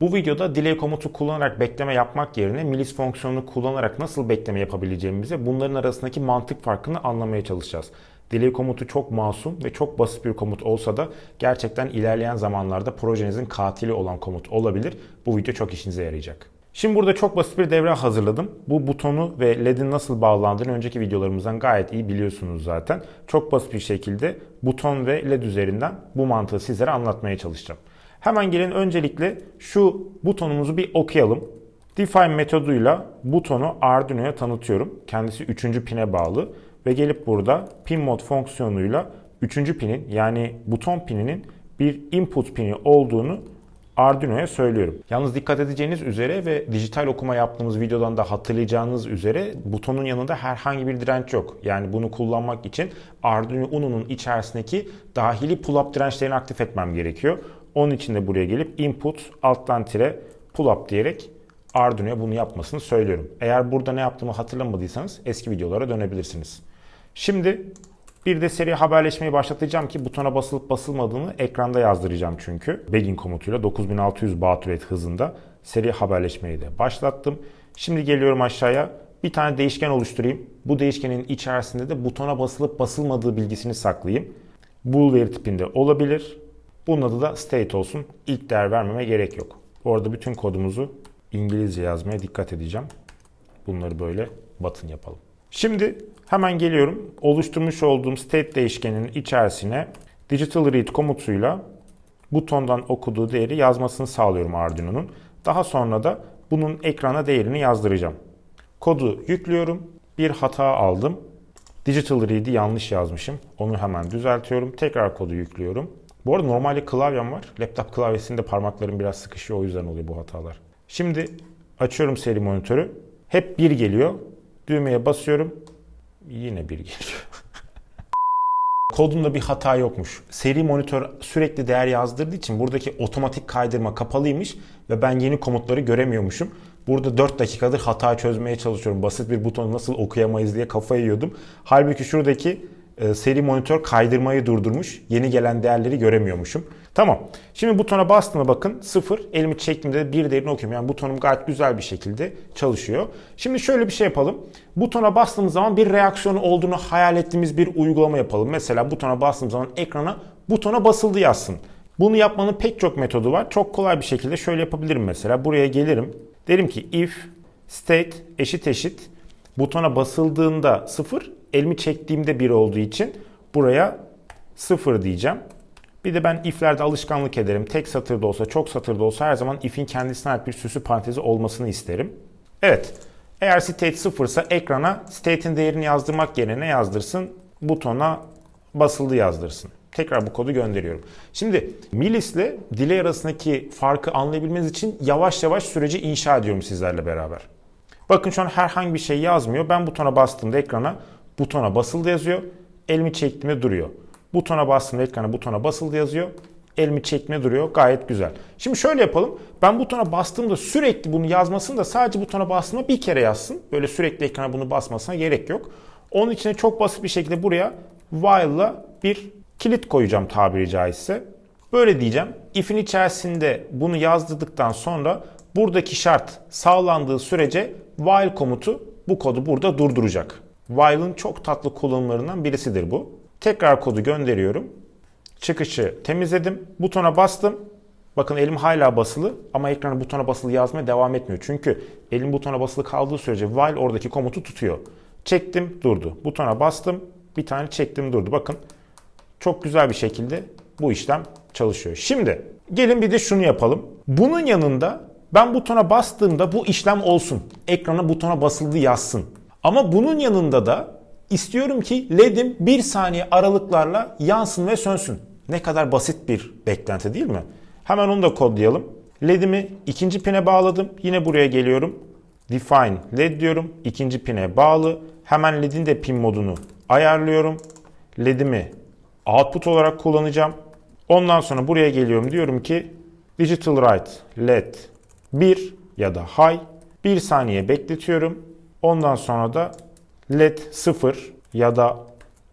Bu videoda delay komutu kullanarak bekleme yapmak yerine milis fonksiyonunu kullanarak nasıl bekleme yapabileceğimize bunların arasındaki mantık farkını anlamaya çalışacağız. Delay komutu çok masum ve çok basit bir komut olsa da gerçekten ilerleyen zamanlarda projenizin katili olan komut olabilir. Bu video çok işinize yarayacak. Şimdi burada çok basit bir devre hazırladım. Bu butonu ve LED'in nasıl bağlandığını önceki videolarımızdan gayet iyi biliyorsunuz zaten. Çok basit bir şekilde buton ve LED üzerinden bu mantığı sizlere anlatmaya çalışacağım. Hemen gelin öncelikle şu butonumuzu bir okuyalım. Define metoduyla butonu Arduino'ya tanıtıyorum. Kendisi 3. pine bağlı ve gelip burada pin mod fonksiyonuyla 3. pinin yani buton pininin bir input pini olduğunu Arduino'ya söylüyorum. Yalnız dikkat edeceğiniz üzere ve dijital okuma yaptığımız videodan da hatırlayacağınız üzere butonun yanında herhangi bir direnç yok. Yani bunu kullanmak için Arduino Uno'nun içerisindeki dahili pull-up dirençlerini aktif etmem gerekiyor. Onun için de buraya gelip input alttan tire pull-up diyerek Arduino'ya bunu yapmasını söylüyorum. Eğer burada ne yaptığımı hatırlamadıysanız eski videolara dönebilirsiniz. Şimdi bir de seri haberleşmeyi başlatacağım ki butona basılıp basılmadığını ekranda yazdıracağım çünkü. Begin komutuyla 9600 baud rate hızında seri haberleşmeyi de başlattım. Şimdi geliyorum aşağıya. Bir tane değişken oluşturayım. Bu değişkenin içerisinde de butona basılıp basılmadığı bilgisini saklayayım. Bool veri tipinde olabilir. Bunun adı da state olsun. İlk değer vermeme gerek yok. Bu arada bütün kodumuzu İngilizce yazmaya dikkat edeceğim. Bunları böyle button yapalım. Şimdi hemen geliyorum. Oluşturmuş olduğum state değişkeninin içerisine digital read komutuyla butondan okuduğu değeri yazmasını sağlıyorum Arduino'nun. Daha sonra da bunun ekrana değerini yazdıracağım. Kodu yüklüyorum. Bir hata aldım. Digital read'i yanlış yazmışım. Onu hemen düzeltiyorum. Tekrar kodu yüklüyorum. Bu arada normalde klavyem var. Laptop klavyesinde parmaklarım biraz sıkışıyor. O yüzden oluyor bu hatalar. Şimdi açıyorum seri monitörü. Hep bir geliyor. Düğmeye basıyorum. Yine bir geliyor. Kodumda bir hata yokmuş. Seri monitör sürekli değer yazdırdığı için buradaki otomatik kaydırma kapalıymış ve ben yeni komutları göremiyormuşum. Burada 4 dakikadır hata çözmeye çalışıyorum. Basit bir butonu nasıl okuyamayız diye kafayı yiyordum. Halbuki şuradaki seri monitör kaydırmayı durdurmuş. Yeni gelen değerleri göremiyormuşum. Tamam. Şimdi butona bastığımda bakın 0. Elimi çektiğimde bir değerini okuyorum. Yani butonum gayet güzel bir şekilde çalışıyor. Şimdi şöyle bir şey yapalım. Butona bastığımız zaman bir reaksiyonu olduğunu hayal ettiğimiz bir uygulama yapalım. Mesela butona bastığım zaman ekrana butona basıldı yazsın. Bunu yapmanın pek çok metodu var. Çok kolay bir şekilde şöyle yapabilirim mesela. Buraya gelirim. Derim ki if state eşit eşit butona basıldığında 0, elimi çektiğimde 1 olduğu için buraya 0 diyeceğim. Bir de ben if'lerde alışkanlık ederim. Tek satırda olsa, çok satırda olsa her zaman if'in kendisine ait bir süsü parantezi olmasını isterim. Evet. Eğer state 0 ise ekrana state'in değerini yazdırmak yerine ne yazdırsın? Butona basıldı yazdırsın. Tekrar bu kodu gönderiyorum. Şimdi milis ile delay arasındaki farkı anlayabilmeniz için yavaş yavaş süreci inşa ediyorum sizlerle beraber. Bakın şu an herhangi bir şey yazmıyor. Ben butona bastığımda ekrana butona basıldı yazıyor. Elimi çektiğimde duruyor. Butona bastığımda ekrana butona basıldı yazıyor. Elimi çekme duruyor. Gayet güzel. Şimdi şöyle yapalım. Ben butona bastığımda sürekli bunu yazmasın da sadece butona bastığımda bir kere yazsın. Böyle sürekli ekrana bunu basmasına gerek yok. Onun için de çok basit bir şekilde buraya while'la bir kilit koyacağım tabiri caizse. Böyle diyeceğim. If'in içerisinde bunu yazdırdıktan sonra buradaki şart sağlandığı sürece while komutu bu kodu burada durduracak. While'ın çok tatlı kullanımlarından birisidir bu. Tekrar kodu gönderiyorum. Çıkışı temizledim. Butona bastım. Bakın elim hala basılı ama ekrana butona basılı yazmaya devam etmiyor. Çünkü elim butona basılı kaldığı sürece while oradaki komutu tutuyor. Çektim durdu. Butona bastım. Bir tane çektim durdu. Bakın çok güzel bir şekilde bu işlem çalışıyor. Şimdi gelin bir de şunu yapalım. Bunun yanında ben butona bastığımda bu işlem olsun. Ekrana butona basıldı yazsın. Ama bunun yanında da istiyorum ki LED'im bir saniye aralıklarla yansın ve sönsün. Ne kadar basit bir beklenti değil mi? Hemen onu da kodlayalım. LED'imi ikinci pine bağladım. Yine buraya geliyorum. Define LED diyorum. İkinci pine bağlı. Hemen LED'in de pin modunu ayarlıyorum. LED'imi output olarak kullanacağım. Ondan sonra buraya geliyorum. Diyorum ki Digital Write LED 1 ya da high. 1 saniye bekletiyorum. Ondan sonra da LED 0 ya da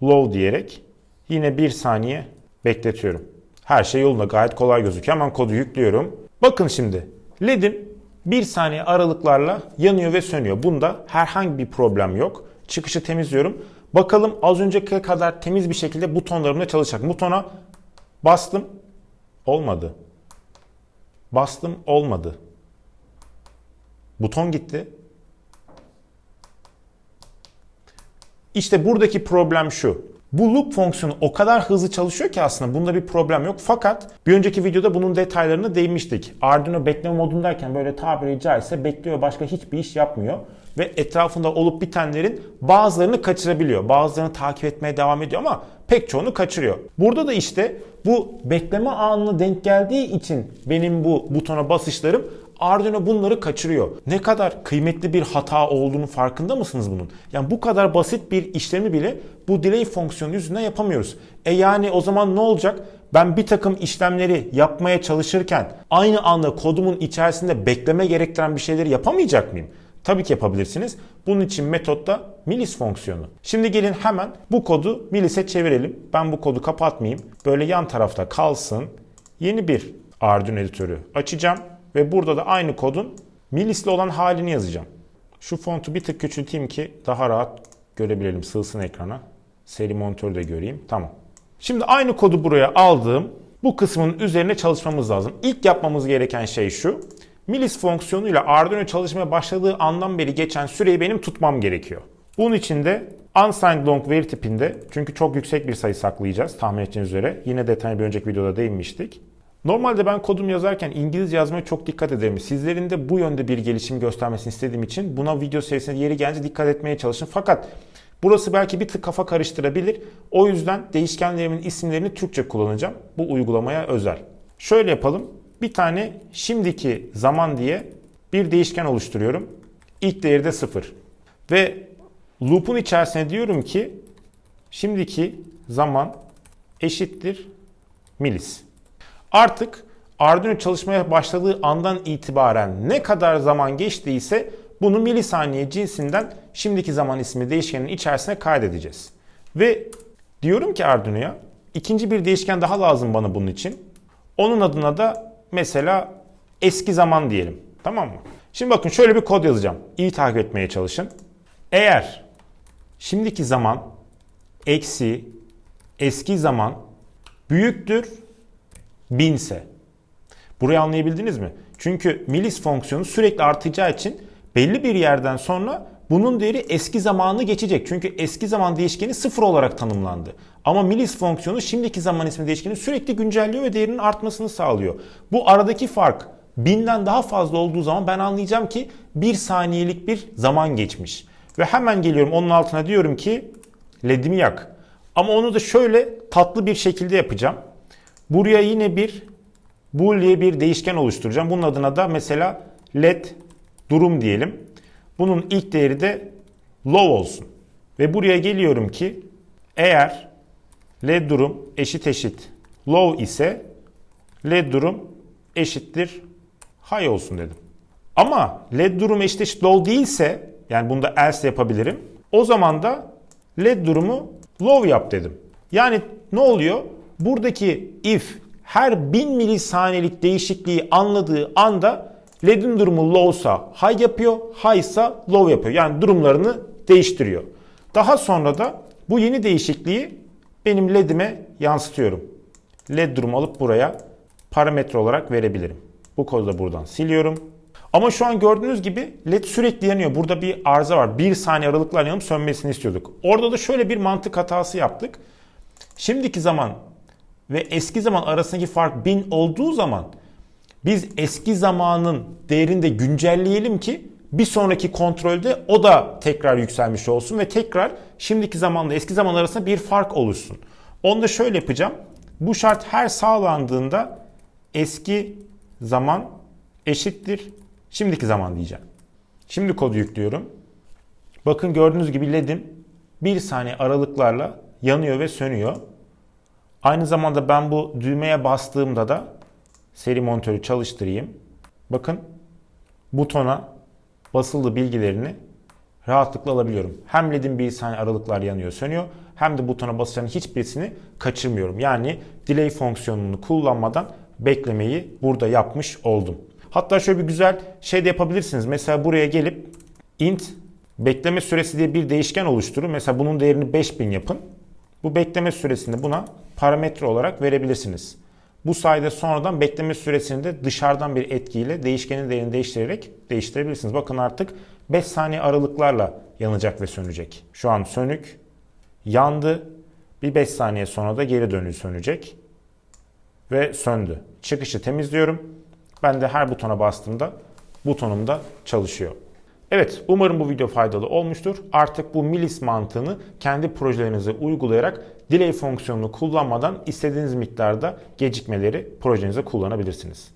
low diyerek yine 1 saniye bekletiyorum. Her şey yolunda gayet kolay gözüküyor. Hemen kodu yüklüyorum. Bakın şimdi LED'im 1 saniye aralıklarla yanıyor ve sönüyor. Bunda herhangi bir problem yok. Çıkışı temizliyorum. Bakalım az önceki kadar temiz bir şekilde butonlarımla çalışacak. Butona bastım. Olmadı. Bastım olmadı. Buton gitti. İşte buradaki problem şu. Bu loop fonksiyonu o kadar hızlı çalışıyor ki aslında bunda bir problem yok. Fakat bir önceki videoda bunun detaylarını değinmiştik. Arduino bekleme modundayken böyle tabiri caizse bekliyor başka hiçbir iş yapmıyor. Ve etrafında olup bitenlerin bazılarını kaçırabiliyor. Bazılarını takip etmeye devam ediyor ama pek çoğunu kaçırıyor. Burada da işte bu bekleme anına denk geldiği için benim bu butona basışlarım Arduino bunları kaçırıyor. Ne kadar kıymetli bir hata olduğunu farkında mısınız bunun? Yani bu kadar basit bir işlemi bile bu delay fonksiyonu yüzünden yapamıyoruz. E yani o zaman ne olacak? Ben bir takım işlemleri yapmaya çalışırken aynı anda kodumun içerisinde bekleme gerektiren bir şeyleri yapamayacak mıyım? Tabii ki yapabilirsiniz. Bunun için metotta milis fonksiyonu. Şimdi gelin hemen bu kodu milis'e çevirelim. Ben bu kodu kapatmayayım. Böyle yan tarafta kalsın. Yeni bir Arduino editörü açacağım. Ve burada da aynı kodun milisli olan halini yazacağım. Şu fontu bir tık küçülteyim ki daha rahat görebilelim. Sığsın ekrana. Seri monitörü de göreyim. Tamam. Şimdi aynı kodu buraya aldım. Bu kısmın üzerine çalışmamız lazım. İlk yapmamız gereken şey şu. Milis fonksiyonuyla Arduino çalışmaya başladığı andan beri geçen süreyi benim tutmam gerekiyor. Bunun için de unsigned long veri tipinde çünkü çok yüksek bir sayı saklayacağız tahmin edeceğiniz üzere. Yine detaylı bir önceki videoda değinmiştik. Normalde ben kodum yazarken İngilizce yazmaya çok dikkat ederim. Sizlerin de bu yönde bir gelişim göstermesini istediğim için buna video serisinde yeri gelince dikkat etmeye çalışın. Fakat burası belki bir tık kafa karıştırabilir. O yüzden değişkenlerimin isimlerini Türkçe kullanacağım. Bu uygulamaya özel. Şöyle yapalım. Bir tane şimdiki zaman diye bir değişken oluşturuyorum. İlk değeri de 0. Ve loop'un içerisine diyorum ki şimdiki zaman eşittir milis. Artık Arduino çalışmaya başladığı andan itibaren ne kadar zaman geçtiyse bunu milisaniye cinsinden şimdiki zaman ismi değişkenin içerisine kaydedeceğiz. Ve diyorum ki Arduino'ya ikinci bir değişken daha lazım bana bunun için. Onun adına da mesela eski zaman diyelim. Tamam mı? Şimdi bakın şöyle bir kod yazacağım. İyi takip etmeye çalışın. Eğer şimdiki zaman eksi eski zaman büyüktür 1000 ise. Burayı anlayabildiniz mi? Çünkü milis fonksiyonu sürekli artacağı için belli bir yerden sonra bunun değeri eski zamanı geçecek. Çünkü eski zaman değişkeni sıfır olarak tanımlandı. Ama milis fonksiyonu şimdiki zaman ismi değişkeni sürekli güncelliyor ve değerinin artmasını sağlıyor. Bu aradaki fark binden daha fazla olduğu zaman ben anlayacağım ki bir saniyelik bir zaman geçmiş. Ve hemen geliyorum onun altına diyorum ki ledimi yak. Ama onu da şöyle tatlı bir şekilde yapacağım. Buraya yine bir bool diye bir değişken oluşturacağım. Bunun adına da mesela led durum diyelim. Bunun ilk değeri de low olsun. Ve buraya geliyorum ki eğer led durum eşit eşit low ise led durum eşittir high olsun dedim. Ama led durum eşit eşit low değilse yani bunda else yapabilirim. O zaman da led durumu low yap dedim. Yani ne oluyor? Buradaki if her 1000 milisaniyelik değişikliği anladığı anda led'in durumu low'sa high yapıyor, high ise low yapıyor. Yani durumlarını değiştiriyor. Daha sonra da bu yeni değişikliği benim led'ime yansıtıyorum. Led durumu alıp buraya parametre olarak verebilirim. Bu kodu da buradan siliyorum. Ama şu an gördüğünüz gibi led sürekli yanıyor. Burada bir arıza var. Bir saniye aralıklarla yanıp sönmesini istiyorduk. Orada da şöyle bir mantık hatası yaptık. Şimdiki zaman ve eski zaman arasındaki fark 1000 olduğu zaman biz eski zamanın değerini de güncelleyelim ki bir sonraki kontrolde o da tekrar yükselmiş olsun ve tekrar şimdiki zamanla eski zaman arasında bir fark oluşsun. Onu da şöyle yapacağım. Bu şart her sağlandığında eski zaman eşittir şimdiki zaman diyeceğim. Şimdi kodu yüklüyorum. Bakın gördüğünüz gibi ledim bir saniye aralıklarla yanıyor ve sönüyor. Aynı zamanda ben bu düğmeye bastığımda da seri monitörü çalıştırayım. Bakın butona basılı bilgilerini rahatlıkla alabiliyorum. Hem ledin bir saniye aralıklar yanıyor sönüyor hem de butona basacağın hiçbirisini kaçırmıyorum. Yani delay fonksiyonunu kullanmadan beklemeyi burada yapmış oldum. Hatta şöyle bir güzel şey de yapabilirsiniz. Mesela buraya gelip int bekleme süresi diye bir değişken oluşturun. Mesela bunun değerini 5000 yapın. Bu bekleme süresini buna parametre olarak verebilirsiniz. Bu sayede sonradan bekleme süresini de dışarıdan bir etkiyle değişkenin değerini değiştirerek değiştirebilirsiniz. Bakın artık 5 saniye aralıklarla yanacak ve sönecek. Şu an sönük, yandı. Bir 5 saniye sonra da geri dönüş sönecek ve söndü. Çıkışı temizliyorum. Ben de her butona bastığımda butonum da çalışıyor. Evet, umarım bu video faydalı olmuştur. Artık bu milis mantığını kendi projelerinize uygulayarak delay fonksiyonunu kullanmadan istediğiniz miktarda gecikmeleri projenize kullanabilirsiniz.